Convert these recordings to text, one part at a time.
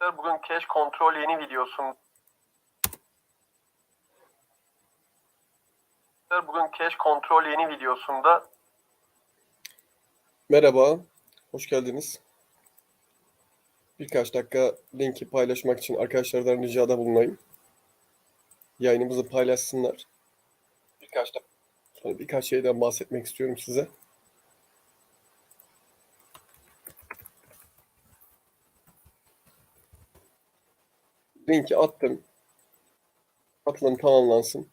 Bugün cache kontrol yeni videosun. Bugün cache kontrol yeni videosunda Merhaba, hoş geldiniz. Birkaç dakika linki paylaşmak için arkadaşlardan ricada bulunayım. Yayınımızı paylaşsınlar. Birkaç da sonra birkaç şeyden bahsetmek istiyorum size. Linki attım. Atılım tamamlansın.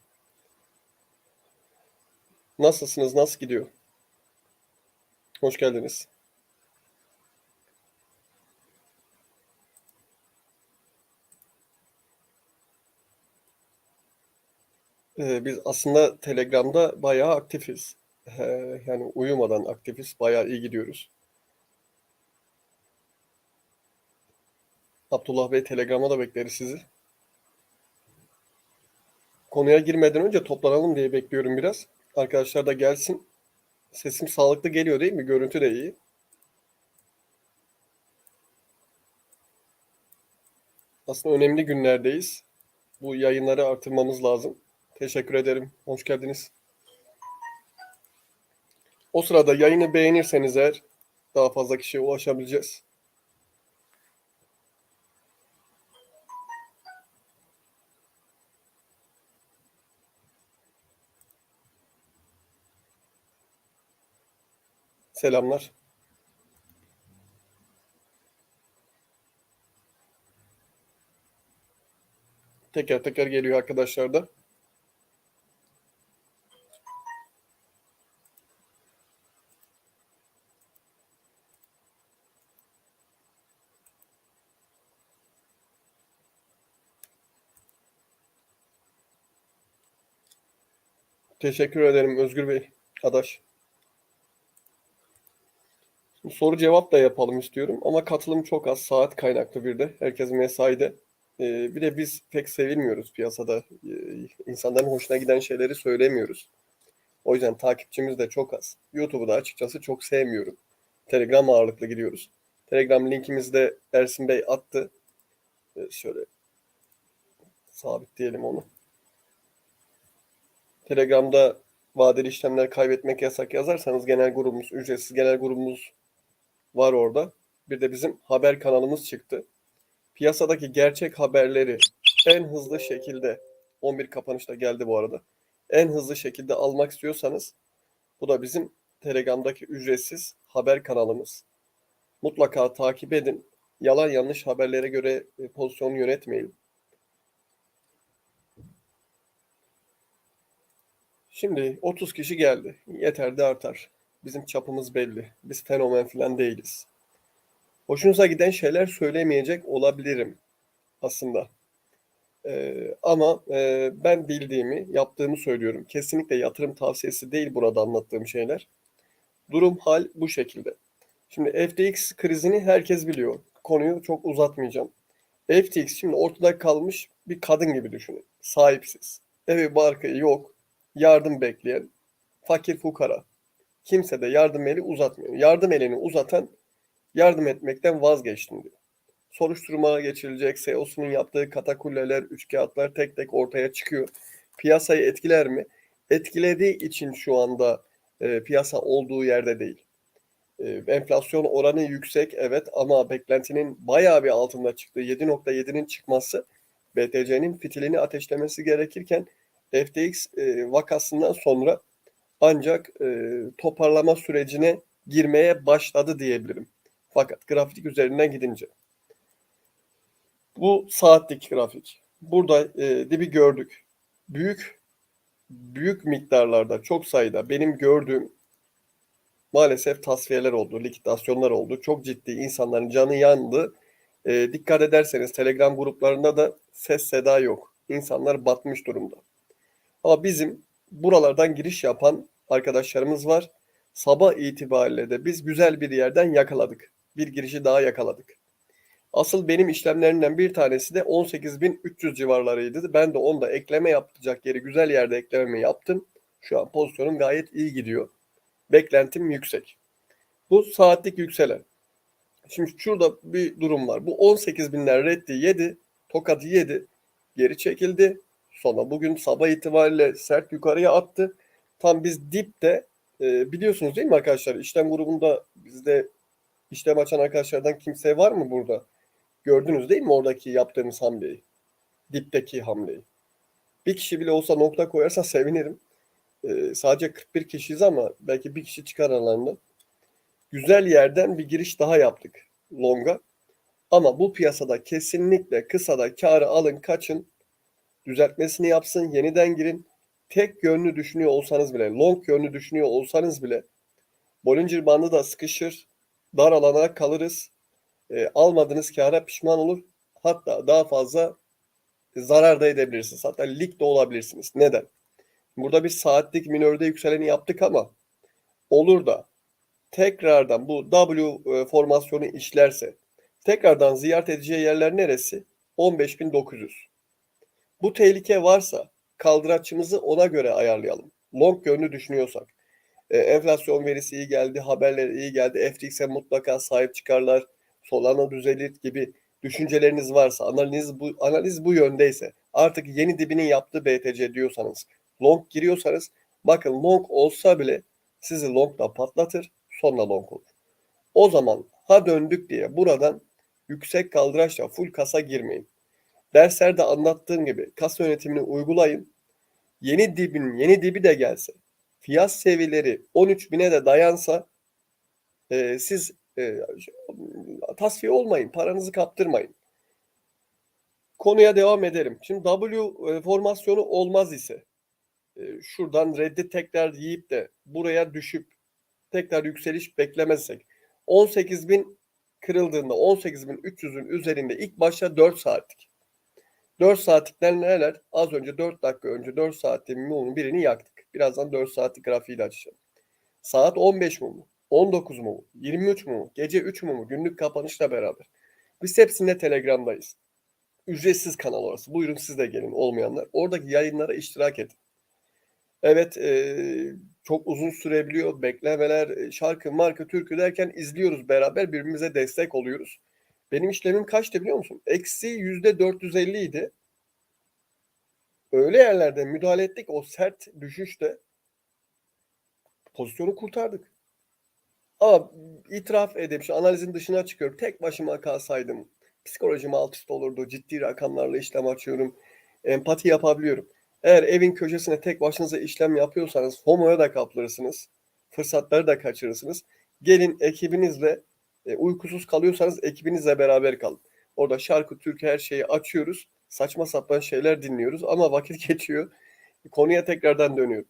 Nasılsınız? Nasıl gidiyor? Hoş geldiniz. Ee, biz aslında Telegram'da bayağı aktifiz. Ee, yani uyumadan aktifiz. Bayağı iyi gidiyoruz. Abdullah Bey Telegram'a da bekleriz sizi. Konuya girmeden önce toplanalım diye bekliyorum biraz. Arkadaşlar da gelsin. Sesim sağlıklı geliyor değil mi? Görüntü de iyi. Aslında önemli günlerdeyiz. Bu yayınları artırmamız lazım. Teşekkür ederim. Hoş geldiniz. O sırada yayını beğenirseniz eğer daha fazla kişiye ulaşabileceğiz. Selamlar. Teker teker geliyor arkadaşlar da. Teşekkür ederim Özgür Bey, Adaş. Soru cevap da yapalım istiyorum ama katılım çok az. Saat kaynaklı bir de. Herkes mesaide. Ee, bir de biz pek sevilmiyoruz piyasada. Ee, insanların hoşuna giden şeyleri söylemiyoruz. O yüzden takipçimiz de çok az. YouTube'u da açıkçası çok sevmiyorum. Telegram ağırlıklı gidiyoruz. Telegram linkimizi de Ersin Bey attı. Ee, şöyle sabitleyelim onu. Telegram'da vadeli işlemler kaybetmek yasak yazarsanız genel grubumuz, ücretsiz genel grubumuz var orada. Bir de bizim haber kanalımız çıktı. Piyasadaki gerçek haberleri en hızlı şekilde 11 kapanışta geldi bu arada. En hızlı şekilde almak istiyorsanız bu da bizim Telegram'daki ücretsiz haber kanalımız. Mutlaka takip edin. Yalan yanlış haberlere göre e, pozisyonu yönetmeyin. Şimdi 30 kişi geldi. Yeter de artar. Bizim çapımız belli. Biz fenomen falan değiliz. Hoşunuza giden şeyler söylemeyecek olabilirim aslında. Ee, ama e, ben bildiğimi, yaptığımı söylüyorum. Kesinlikle yatırım tavsiyesi değil burada anlattığım şeyler. Durum hal bu şekilde. Şimdi FTX krizini herkes biliyor. Konuyu çok uzatmayacağım. FTX şimdi ortada kalmış bir kadın gibi düşünün. Sahipsiz. Evi barkı yok. Yardım bekleyen fakir fukara. Kimse de yardım eli uzatmıyor. Yardım elini uzatan yardım etmekten vazgeçtim diyor. Soruşturmaya geçirilecek CEO'sunun yaptığı katakulleler, üçkağıtlar tek tek ortaya çıkıyor. Piyasayı etkiler mi? Etkilediği için şu anda e, piyasa olduğu yerde değil. E, enflasyon oranı yüksek evet ama beklentinin bayağı bir altında çıktığı 7.7'nin çıkması BTC'nin fitilini ateşlemesi gerekirken FTX e, vakasından sonra ancak e, toparlama sürecine girmeye başladı diyebilirim. Fakat grafik üzerinden gidince. Bu saatlik grafik. Burada e, dibi gördük. Büyük büyük miktarlarda çok sayıda benim gördüğüm maalesef tasfiyeler oldu, likidasyonlar oldu. Çok ciddi insanların canı yandı. E, dikkat ederseniz Telegram gruplarında da ses seda yok. İnsanlar batmış durumda. Ama bizim buralardan giriş yapan arkadaşlarımız var. Sabah itibariyle de biz güzel bir yerden yakaladık. Bir girişi daha yakaladık. Asıl benim işlemlerimden bir tanesi de 18.300 civarlarıydı. Ben de onda ekleme yapacak yeri güzel yerde eklememi yaptım. Şu an pozisyonum gayet iyi gidiyor. Beklentim yüksek. Bu saatlik yükselen. Şimdi şurada bir durum var. Bu 18 binler reddi yedi. Tokadı yedi. Geri çekildi. Sonra bugün sabah itibariyle sert yukarıya attı. Tam biz dipte e, biliyorsunuz değil mi arkadaşlar? İşlem grubunda bizde işlem açan arkadaşlardan kimse var mı burada? Gördünüz değil mi oradaki yaptığımız hamleyi? Dipteki hamleyi. Bir kişi bile olsa nokta koyarsa sevinirim. E, sadece 41 kişiyiz ama belki bir kişi çıkar aralarında. Güzel yerden bir giriş daha yaptık longa. Ama bu piyasada kesinlikle kısada karı alın kaçın. Düzeltmesini yapsın. Yeniden girin. Tek yönlü düşünüyor olsanız bile, long yönlü düşünüyor olsanız bile Bollinger bandı da sıkışır. Dar alana kalırız. E, almadığınız kâra pişman olur. Hatta daha fazla zarar da edebilirsiniz. Hatta lig de olabilirsiniz. Neden? Burada bir saatlik minörde yükseleni yaptık ama olur da tekrardan bu W e, formasyonu işlerse tekrardan ziyaret edeceği yerler neresi? 15.900. Bu tehlike varsa kaldıraçımızı ona göre ayarlayalım. Long yönlü düşünüyorsak. E, enflasyon verisi iyi geldi, haberler iyi geldi. FTX'e mutlaka sahip çıkarlar. Solana düzelir gibi düşünceleriniz varsa, analiz bu analiz bu yöndeyse, artık yeni dibinin yaptığı BTC diyorsanız, long giriyorsanız, bakın long olsa bile sizi longla patlatır, sonra long olur. O zaman ha döndük diye buradan yüksek kaldıraçla full kasa girmeyin. Derslerde anlattığım gibi kasa yönetimini uygulayın. Yeni dibin yeni dibi de gelse, fiyat seviyeleri 13 bine de dayansa e, siz e, tasfiye olmayın, paranızı kaptırmayın. Konuya devam edelim. Şimdi W e, formasyonu olmaz ise e, şuradan reddi tekrar yiyip de buraya düşüp tekrar yükseliş beklemezsek 18.000 kırıldığında 18.300'ün üzerinde ilk başta 4 saatlik. 4 saatlikler neler? Az önce 4 dakika önce 4 saatliğin mumun birini yaktık. Birazdan 4 saatlik grafiği de açacağım. Saat 15 mumu, 19 mumu, 23 mumu, gece 3 mumu, günlük kapanışla beraber. Biz hepsinde Telegram'dayız. Ücretsiz kanal orası. Buyurun siz de gelin olmayanlar. Oradaki yayınlara iştirak edin. Evet e, çok uzun sürebiliyor. Beklemeler, e, şarkı, marka, türkü derken izliyoruz beraber birbirimize destek oluyoruz. Benim işlemim kaçtı biliyor musun? Eksi yüzde 450 idi. Öyle yerlerde müdahale ettik. O sert düşüşte pozisyonu kurtardık. Ama itiraf edeyim şu analizin dışına çıkıyorum. Tek başıma kalsaydım psikolojim alt üst olurdu. Ciddi rakamlarla işlem açıyorum. Empati yapabiliyorum. Eğer evin köşesine tek başınıza işlem yapıyorsanız FOMO'ya da kapılırsınız. Fırsatları da kaçırırsınız. Gelin ekibinizle e, uykusuz kalıyorsanız ekibinizle beraber kalın. Orada şarkı, türkü her şeyi açıyoruz. Saçma sapan şeyler dinliyoruz ama vakit geçiyor. Konuya tekrardan dönüyorum.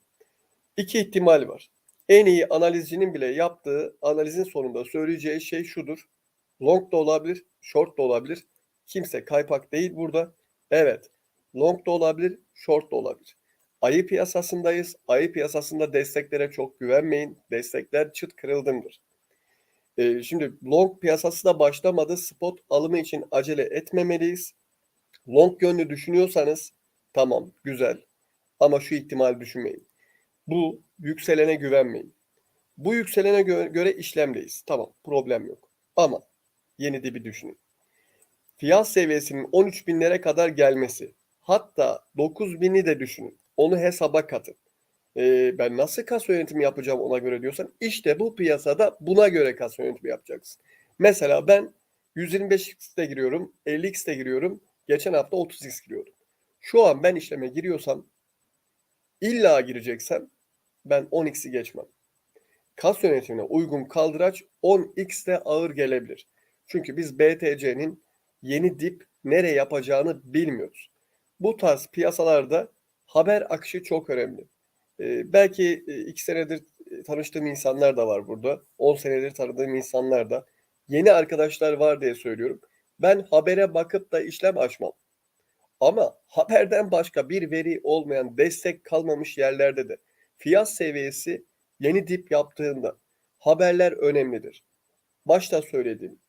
İki ihtimal var. En iyi analizcinin bile yaptığı analizin sonunda söyleyeceği şey şudur. Long da olabilir, short da olabilir. Kimse kaypak değil burada. Evet, long da olabilir, short da olabilir. Ayı piyasasındayız. Ayı piyasasında desteklere çok güvenmeyin. Destekler çıt kırıldımdır. Ee, şimdi long piyasası da başlamadı. Spot alımı için acele etmemeliyiz. Long yönlü düşünüyorsanız tamam güzel. Ama şu ihtimal düşünmeyin. Bu yükselene güvenmeyin. Bu yükselene gö- göre işlemdeyiz. Tamam problem yok. Ama yeni dibi düşünün. Fiyat seviyesinin 13 binlere kadar gelmesi. Hatta 9 bini de düşünün. Onu hesaba katın. Ee, ben nasıl kasa yönetimi yapacağım ona göre diyorsan işte bu piyasada buna göre kasa yönetimi yapacaksın. Mesela ben 125x'te giriyorum, 50x'te giriyorum. Geçen hafta 30x giriyordum. Şu an ben işleme giriyorsam illa gireceksem ben 10x'i geçmem. Kas yönetimine uygun kaldıraç 10x'te ağır gelebilir. Çünkü biz BTC'nin yeni dip nereye yapacağını bilmiyoruz. Bu tarz piyasalarda haber akışı çok önemli. Ee, belki e, iki senedir e, tanıştığım insanlar da var burada. 10 senedir tanıdığım insanlar da. Yeni arkadaşlar var diye söylüyorum. Ben habere bakıp da işlem açmam. Ama haberden başka bir veri olmayan destek kalmamış yerlerde de fiyat seviyesi yeni dip yaptığında haberler önemlidir. Başta söylediğim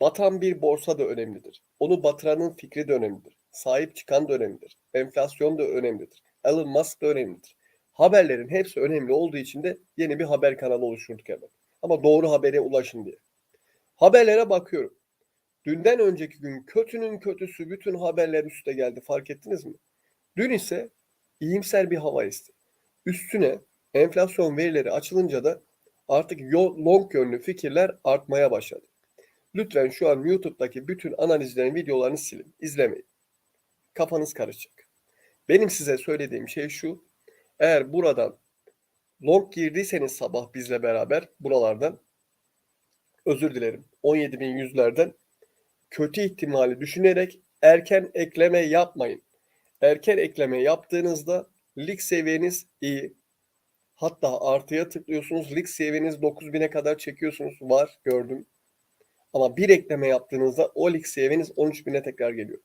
batan bir borsa da önemlidir. Onu batıranın fikri de önemlidir. Sahip çıkan da önemlidir. Enflasyon da önemlidir. Elon Musk da önemlidir. Haberlerin hepsi önemli olduğu için de yeni bir haber kanalı oluşturduk hemen. Ama doğru habere ulaşın diye. Haberlere bakıyorum. Dünden önceki gün kötünün kötüsü bütün haberler üste geldi. Fark ettiniz mi? Dün ise iyimser bir hava esti. Üstüne enflasyon verileri açılınca da artık long yönlü fikirler artmaya başladı. Lütfen şu an YouTube'daki bütün analizlerin videolarını silin. izlemeyin. Kafanız karışacak. Benim size söylediğim şey şu. Eğer buradan long girdiyseniz sabah bizle beraber buralardan özür dilerim 17.100'lerden kötü ihtimali düşünerek erken ekleme yapmayın. Erken ekleme yaptığınızda lig seviyeniz iyi. Hatta artıya tıklıyorsunuz. Lig seviyeniz 9000'e kadar çekiyorsunuz. Var gördüm. Ama bir ekleme yaptığınızda o lig seviyeniz 13.000'e tekrar geliyor.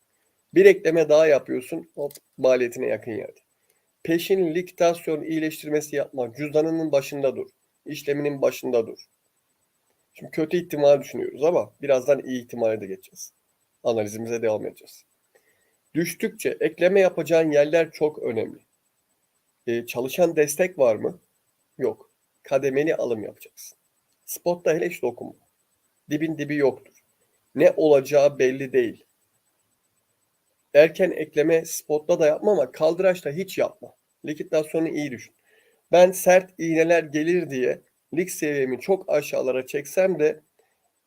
Bir ekleme daha yapıyorsun. Hop maliyetine yakın yerde. Peşin liktasyon iyileştirmesi yapma. Cüzdanının başında dur. İşleminin başında dur. Şimdi kötü ihtimal düşünüyoruz ama birazdan iyi ihtimale de geçeceğiz. Analizimize devam edeceğiz. Düştükçe ekleme yapacağın yerler çok önemli. Ee, çalışan destek var mı? Yok. Kademeli alım yapacaksın. Spotta hele hiç dokunma. Dibin dibi yoktur. Ne olacağı belli değil. Erken ekleme spotta da yapma ama kaldıraçta hiç yapma. Likidasyonu iyi düşün. Ben sert iğneler gelir diye lig seviyemi çok aşağılara çeksem de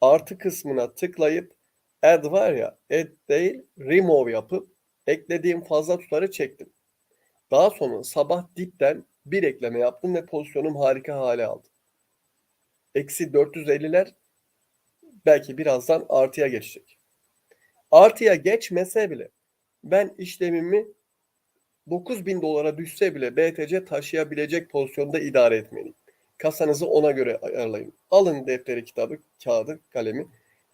artı kısmına tıklayıp add var ya add değil remove yapıp eklediğim fazla tutarı çektim. Daha sonra sabah dipten bir ekleme yaptım ve pozisyonum harika hale aldı. Eksi 450'ler belki birazdan artıya geçecek. Artıya geçmese bile ben işlemimi 9000 dolara düşse bile BTC taşıyabilecek pozisyonda idare etmeliyim. Kasanızı ona göre ayarlayın. Alın defteri, kitabı, kağıdı, kalemi.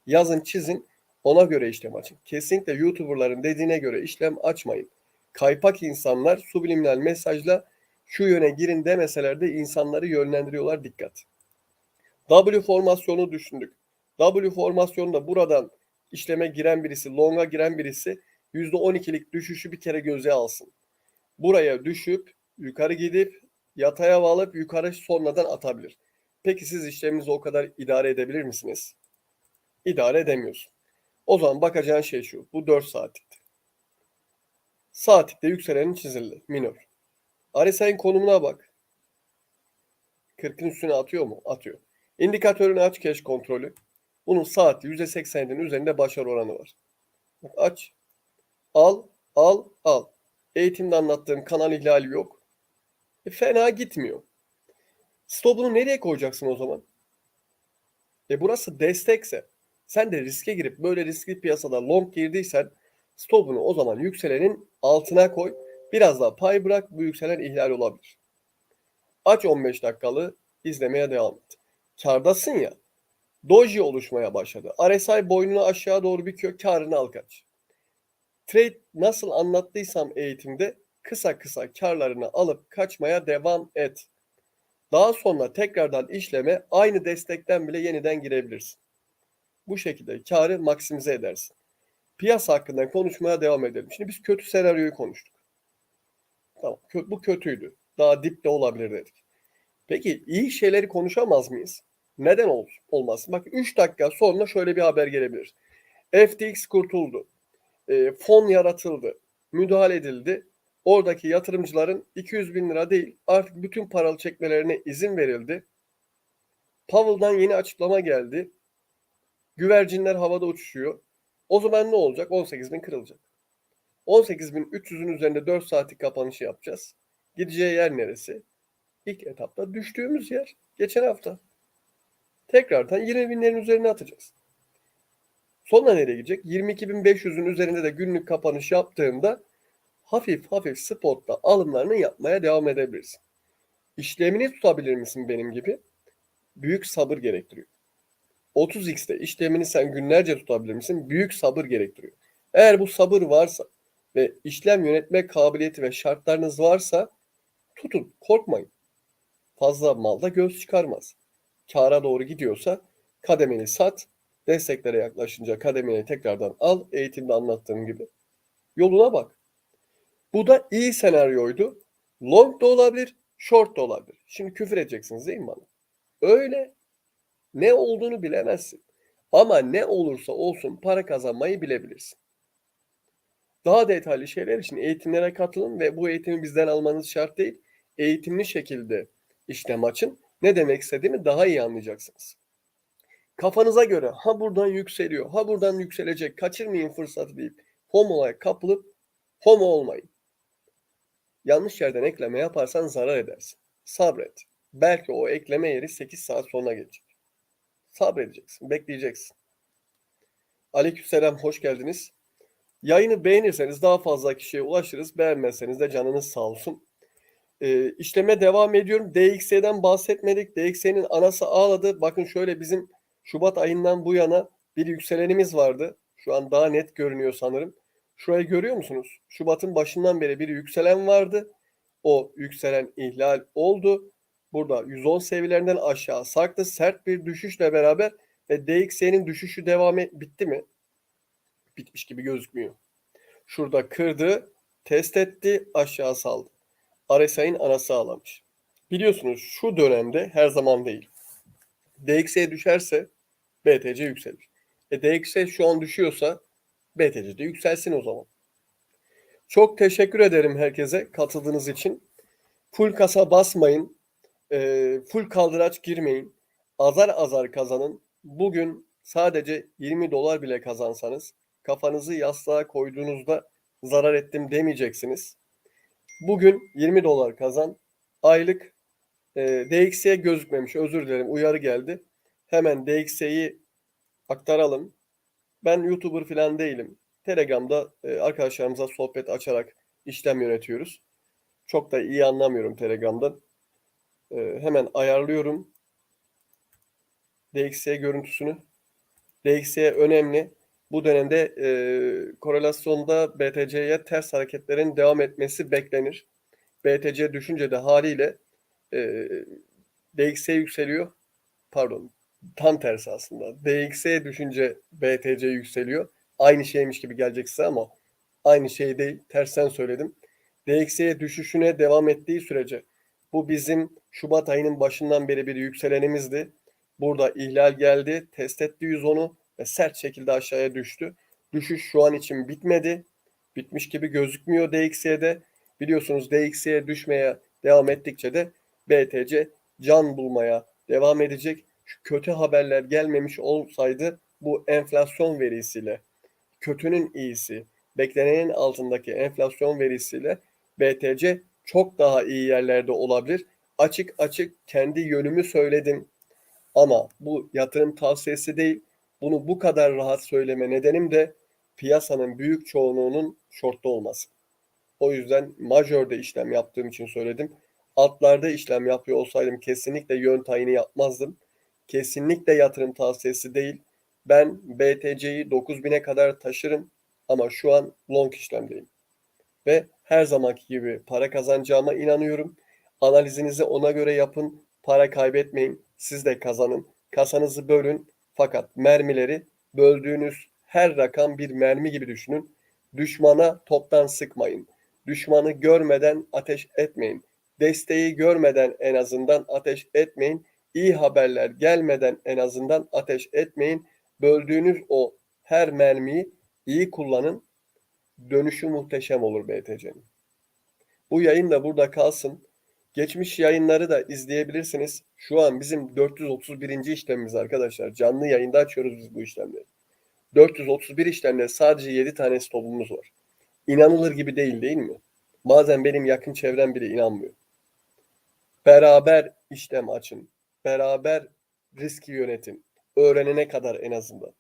Yazın, çizin. Ona göre işlem açın. Kesinlikle YouTuber'ların dediğine göre işlem açmayın. Kaypak insanlar subliminal mesajla şu yöne girin demeseler de insanları yönlendiriyorlar dikkat. W formasyonu düşündük. W formasyonunda buradan işleme giren birisi, longa giren birisi %12'lik düşüşü bir kere göze alsın. Buraya düşüp yukarı gidip yataya alıp yukarı sonradan atabilir. Peki siz işleminizi o kadar idare edebilir misiniz? İdare edemiyorsun. O zaman bakacağın şey şu. Bu 4 saatlikte. Saatlikte yükselenin çizildi. Minör. RSI'nin konumuna bak. 40'ın üstüne atıyor mu? Atıyor. İndikatörünü aç cash kontrolü. Bunun saati %80'in üzerinde başarı oranı var. Aç. Al, al, al. Eğitimde anlattığım kanal ihlali yok. E, fena gitmiyor. Stopunu nereye koyacaksın o zaman? E burası destekse sen de riske girip böyle riskli piyasada long girdiysen stopunu o zaman yükselenin altına koy. Biraz daha pay bırak bu yükselen ihlal olabilir. Aç 15 dakikalı izlemeye devam et. Kardasın ya. Doji oluşmaya başladı. RSI boynunu aşağı doğru büküyor. Karını al kaç. Trade nasıl anlattıysam eğitimde kısa kısa karlarını alıp kaçmaya devam et. Daha sonra tekrardan işleme aynı destekten bile yeniden girebilirsin. Bu şekilde karı maksimize edersin. Piyasa hakkında konuşmaya devam edelim. Şimdi biz kötü senaryoyu konuştuk. Tamam, bu kötüydü. Daha dipte olabilir dedik. Peki iyi şeyleri konuşamaz mıyız? Neden ol olmasın? Bak 3 dakika sonra şöyle bir haber gelebilir. FTX kurtuldu. E, fon yaratıldı. Müdahale edildi. Oradaki yatırımcıların 200 bin lira değil artık bütün paralı çekmelerine izin verildi. Powell'dan yeni açıklama geldi. Güvercinler havada uçuşuyor. O zaman ne olacak? 18 bin kırılacak. 18.300'ün üzerinde 4 saatlik kapanışı yapacağız. Gideceği yer neresi? İlk etapta düştüğümüz yer. Geçen hafta. Tekrardan 20 binlerin üzerine atacağız. Sonra nereye gidecek? 22.500'ün üzerinde de günlük kapanış yaptığında hafif hafif spotta alımlarını yapmaya devam edebilirsin. İşlemini tutabilir misin benim gibi? Büyük sabır gerektiriyor. 30x'te işlemini sen günlerce tutabilir misin? Büyük sabır gerektiriyor. Eğer bu sabır varsa ve işlem yönetme kabiliyeti ve şartlarınız varsa tutun, korkmayın. Fazla malda göz çıkarmaz. Kâra doğru gidiyorsa kademeni sat, desteklere yaklaşınca kademeni tekrardan al, eğitimde anlattığım gibi. Yoluna bak. Bu da iyi senaryoydu. Long da olabilir, short da olabilir. Şimdi küfür edeceksiniz değil mi bana? Öyle. Ne olduğunu bilemezsin. Ama ne olursa olsun para kazanmayı bilebilirsin. Daha detaylı şeyler için eğitimlere katılın ve bu eğitimi bizden almanız şart değil. Eğitimli şekilde işlem açın. Ne demek istediğimi daha iyi anlayacaksınız. Kafanıza göre ha buradan yükseliyor, ha buradan yükselecek, kaçırmayın fırsatı deyip homo'ya kapılıp homo olmayın. Yanlış yerden ekleme yaparsan zarar edersin. Sabret. Belki o ekleme yeri 8 saat sonra gelecek. Sabredeceksin, bekleyeceksin. Aleykümselam, hoş geldiniz. Yayını beğenirseniz daha fazla kişiye ulaşırız. Beğenmezseniz de canınız sağ olsun. Ee, işleme devam ediyorum. DXY'den bahsetmedik. DXY'nin anası ağladı. Bakın şöyle bizim Şubat ayından bu yana bir yükselenimiz vardı. Şu an daha net görünüyor sanırım. Şurayı görüyor musunuz? Şubat'ın başından beri bir yükselen vardı. O yükselen ihlal oldu. Burada 110 seviyelerinden aşağı sarktı. Sert bir düşüşle beraber ve DXY'nin düşüşü devam et, bitti mi? Bitmiş gibi gözükmüyor. Şurada kırdı, test etti, aşağı saldı. RSI'nin anası ağlamış. Biliyorsunuz şu dönemde her zaman değil. DXY düşerse BTC yükselir. E DXY şu an düşüyorsa BTC de yükselsin o zaman. Çok teşekkür ederim herkese katıldığınız için. Full kasa basmayın. E, full kaldıraç girmeyin. Azar azar kazanın. Bugün sadece 20 dolar bile kazansanız kafanızı yastığa koyduğunuzda zarar ettim demeyeceksiniz. Bugün 20 dolar kazan. Aylık e, DXY gözükmemiş. Özür dilerim. Uyarı geldi. Hemen DXY'yi aktaralım. Ben YouTuber falan değilim. Telegram'da e, arkadaşlarımıza sohbet açarak işlem yönetiyoruz. Çok da iyi anlamıyorum Telegram'dan. E, hemen ayarlıyorum. DXY görüntüsünü. DXY önemli. Bu dönemde e, korelasyonda BTC'ye ters hareketlerin devam etmesi beklenir. BTC düşünce de haliyle e, DXY yükseliyor. Pardon, tam tersi aslında. DXY düşünce BTC yükseliyor. Aynı şeymiş gibi gelecek size ama aynı şey değil. Tersten söyledim. DXY düşüşüne devam ettiği sürece bu bizim Şubat ayının başından beri bir yükselenimizdi. Burada ihlal geldi. Test etti 110'u ve sert şekilde aşağıya düştü. Düşüş şu an için bitmedi. Bitmiş gibi gözükmüyor DXY'de. Biliyorsunuz DXY'ye düşmeye devam ettikçe de BTC can bulmaya devam edecek. Kötü haberler gelmemiş olsaydı bu enflasyon verisiyle kötünün iyisi, beklenenin altındaki enflasyon verisiyle BTC çok daha iyi yerlerde olabilir. Açık açık kendi yönümü söyledim. Ama bu yatırım tavsiyesi değil. Bunu bu kadar rahat söyleme nedenim de piyasanın büyük çoğunluğunun shortta olması. O yüzden majörde işlem yaptığım için söyledim. Altlarda işlem yapıyor olsaydım kesinlikle yön tayini yapmazdım. Kesinlikle yatırım tavsiyesi değil. Ben BTC'yi 9000'e kadar taşırım ama şu an long işlemdeyim. Ve her zamanki gibi para kazanacağıma inanıyorum. Analizinizi ona göre yapın. Para kaybetmeyin. Siz de kazanın. Kasanızı bölün. Fakat mermileri böldüğünüz her rakam bir mermi gibi düşünün. Düşmana toptan sıkmayın. Düşmanı görmeden ateş etmeyin. Desteği görmeden en azından ateş etmeyin. İyi haberler gelmeden en azından ateş etmeyin. Böldüğünüz o her mermiyi iyi kullanın. Dönüşü muhteşem olur BTC'nin. Bu yayın da burada kalsın. Geçmiş yayınları da izleyebilirsiniz. Şu an bizim 431. işlemimiz arkadaşlar. Canlı yayında açıyoruz biz bu işlemleri. 431 işlemde sadece 7 tane stopumuz var. İnanılır gibi değil değil mi? Bazen benim yakın çevrem bile inanmıyor. Beraber işlem açın. Beraber riski yönetin. Öğrenene kadar en azından.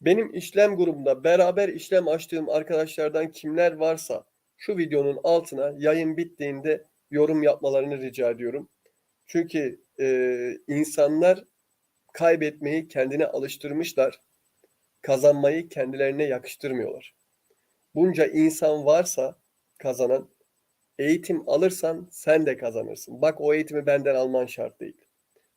Benim işlem grubunda beraber işlem açtığım arkadaşlardan kimler varsa şu videonun altına yayın bittiğinde yorum yapmalarını rica ediyorum. Çünkü e, insanlar kaybetmeyi kendine alıştırmışlar. Kazanmayı kendilerine yakıştırmıyorlar. Bunca insan varsa kazanan eğitim alırsan sen de kazanırsın. Bak o eğitimi benden alman şart değil.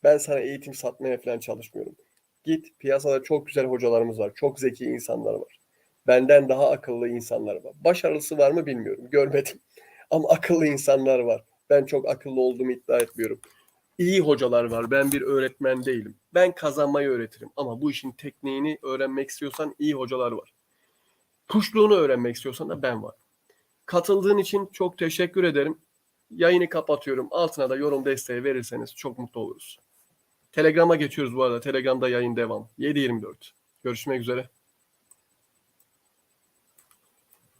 Ben sana eğitim satmaya falan çalışmıyorum. Git piyasada çok güzel hocalarımız var. Çok zeki insanlar var. Benden daha akıllı insanlar var. Başarılısı var mı bilmiyorum. Görmedim. Ama akıllı insanlar var. Ben çok akıllı olduğumu iddia etmiyorum. iyi hocalar var. Ben bir öğretmen değilim. Ben kazanmayı öğretirim. Ama bu işin tekniğini öğrenmek istiyorsan iyi hocalar var. Kuşluğunu öğrenmek istiyorsan da ben var. Katıldığın için çok teşekkür ederim. Yayını kapatıyorum. Altına da yorum desteği verirseniz çok mutlu oluruz. Telegram'a geçiyoruz bu arada. Telegram'da yayın devam. 7.24. Görüşmek üzere.